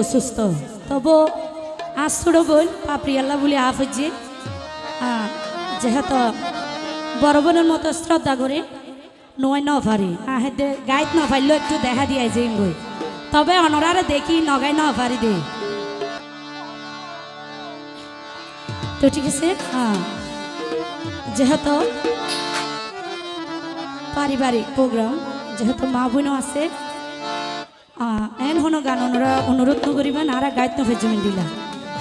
অসুস্থ তবু আজ বল, পাপড়ি আল্লাহ বলে আফজি যেহেতু বড় বোনের মতো শ্রদ্ধা করে নয় ন আহেদে গাইত ন একটু দেখা দিয়ে যে বই। তবে অনরারে দেখি নগাই ন দে। তো ঠিক আছে হ্যাঁ যেহেতু পারিবারিক প্রোগ্রাম, যেহেতু মা বোনও আছে এন হনো গান ওনারা অনুরোধ করিবেন আর গাইত ভেজমিন দিলা।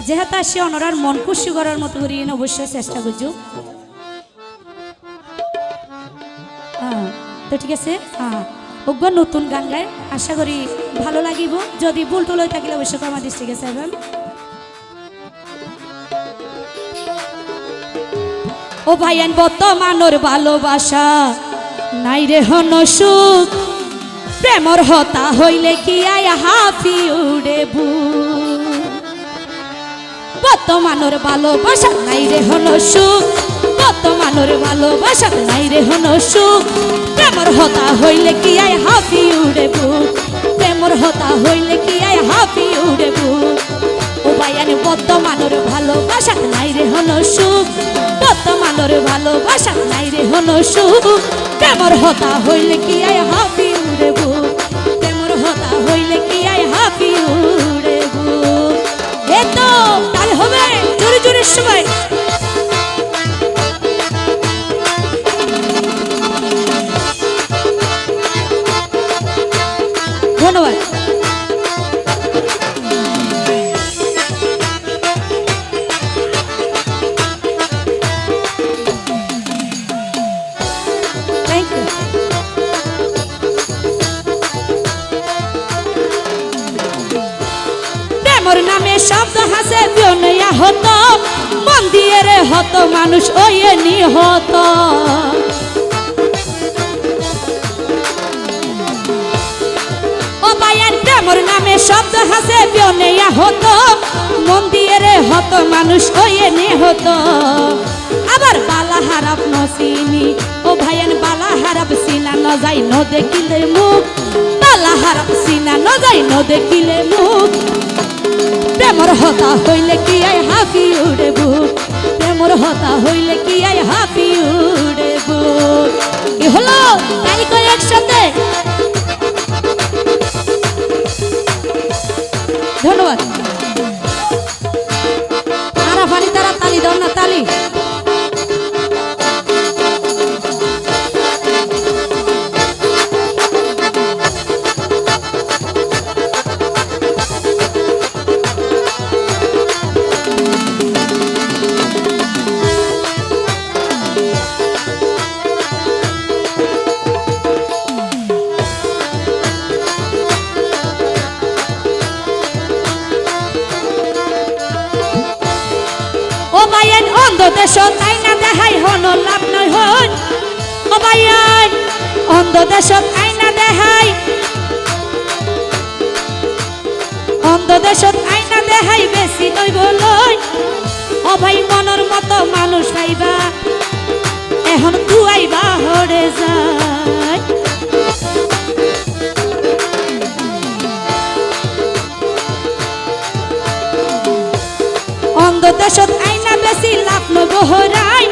যেহেতু আসে ওনারার মন খুশি করার মতো করি অবশ্যই চেষ্টা করছ তো ঠিক আছে হ্যাঁ ওগো নতুন গান গায়, আশা করি ভালো লাগিব। যদি ভুল টুল হয়ে থাকিলে অবশ্যই আমার দৃষ্টিকে চাইবেন। ও ভাইয়ান, বর্তমানোর ভালোবাসা, নাই রে হন সুখ। প্রেমর হতা হইলে কি আই হাফি উড়ে বু? বর্তমানোর ভালোবাসা নাই রে হন সুখ। বর্তমানোর ভালোবাসা নাই রে হন সুখ। প্রেমর হতা হইলে কি আই হাফি উড়ে বু? প্রেমর হতা হইলে কি আই হাফি উড়ে বু? ও বর্তমানোর ভালোবাসা নাই রে হন সুখ। বর্তমানোর ভালোবাসা নাই রে হন সুখ। প্রেমর হতা হইলে কি আই হাফি শব্দ হাসে বিয়নয়া হতো মন দিয়ে রে হতো মানুষ ওয়ে নিহত। প্রেমর নামে শব্দ হাসে বিয়নয়া হতো মন দিয়ে রে হতো মানুষ ওয়ে নিহত। আবার বালা হারাপ নসিনি, ও ভাইয়ান বালা হারাপ সিনা ন যাই ন দেখিলে মুখ। বালা হারাপ সিনা ন যাই ন দেখিলে মুখ। প্রেমর হতা হইলে কি আই হাফি উড়ে বুক দেশ তাই না দেখাই হন, লাভ নয় হন। ও ভাইয়ান, অন্ধ দেশ তাই না দেখাই অন্ধ দেশ তাই না দেখাই বেশি নই বলই ও ভাই, মনের মতো মানুষ পাইবা, এখন কুয়াইবা হরে যায়। দেশত আইনা বেশি লাভ নবহরাই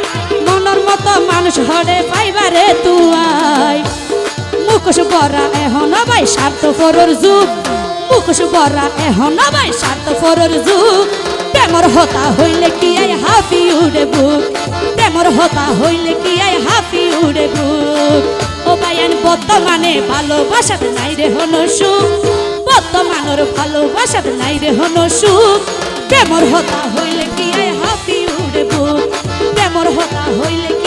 মনের মতো মানুষ হরে পাইবারে তুয়াই। মুখোশ বরা এখন ভাই স্বার্থ পরর যুগ। মুখোশ বরা এখন ভাই স্বার্থ পরর যুগ। প্রেমর হতা হইলে কি আই হাফি উড়ে বুক? প্রেমর হতা হইলে কি আই হাফি উড়ে বুক? ও বায়ান বর্তমানে ভালোবাসাত নাই রে হন সুখ। বর্তমানের ভালোবাসাত নাই রে হন সুখ। প্রেমর হতা হইলে কি আই হাফি উড়ে বুক প্রেমর হতা হইলে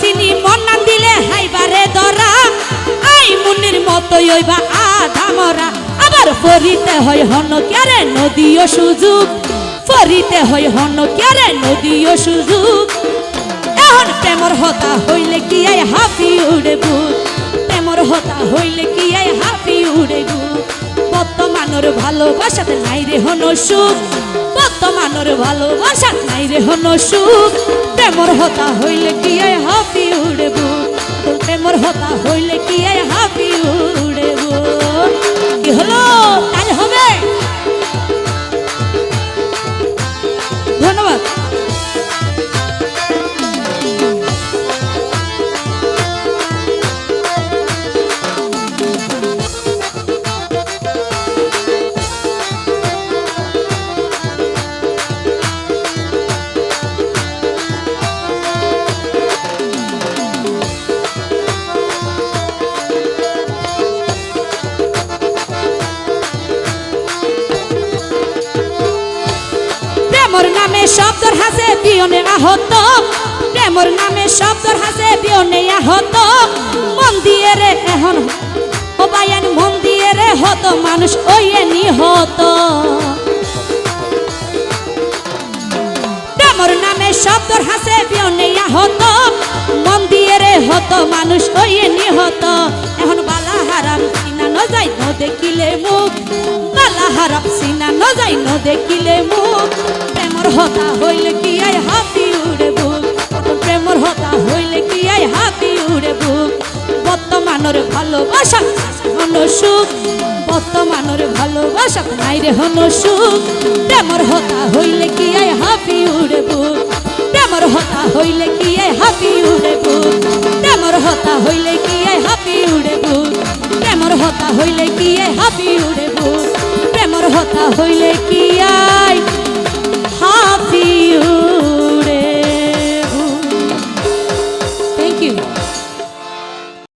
চিনি মন দিলে হাইবারে ধরা আই মুনির মতোই ওইবা আধা মরা। আবার ফরিতে হয় হন ক্যারে নদীয় সুযোগ। ফরিতে হয় হন ক্যারে নদীয় সুযোগ। এখন প্রেমর হতা হইলে কি আই হাফি উড়ে বুক প্রেমর হতা হইলে কি আই হাফি উড়ে বুক বর্তমানের ভালোবাসাত নাই রে হন সুখ। বর্তমানের ভালোবাসাত নাই রে হন সুখ। প্রেমর হতা হইলে কি হাফি উড়বু? প্রেমর হতা হইলে কি আই নামে শব্দর হাসে বিয়নে আহত। প্রেমর নামে শব্দর হাসে বিয়নে আহত। মন দিয়ে রে এখন বায়ান, মন দিয়ে রে হত মানুষ ওইয়ে নিহত। প্রেমর নামে শব্দর হাসে বিয়নে আহত। মন দিয়ে রে হত মানুষ ওইয়ে নিহত। এখন বালা হারাম সিনা ন দেখিলে মুখ। বালা হারাম সিনা ন যাই ন দেখিলে মুখ। প্রেমর হতা হইলে কি আই হাতি উড়ে বুক? প্রেমর হতা হইলে কি আই হাতি উড়ে বুক? বর্তমানের ভালোবাসা হন সুখ। বর্তমানের ভালোবাসা নাই রে হন সুখ। প্রেমর হতা হইলে কি আই হাফি উড়ে বুক? প্রেমর হতা হইলে কি আই হাফি উড়ে বুক? প্রেমর হতা হইলে কি আই হাফি উড়ে হতা হইলে কি হাবি হাফি উড়ে বুক প্রেমর হতা হইলে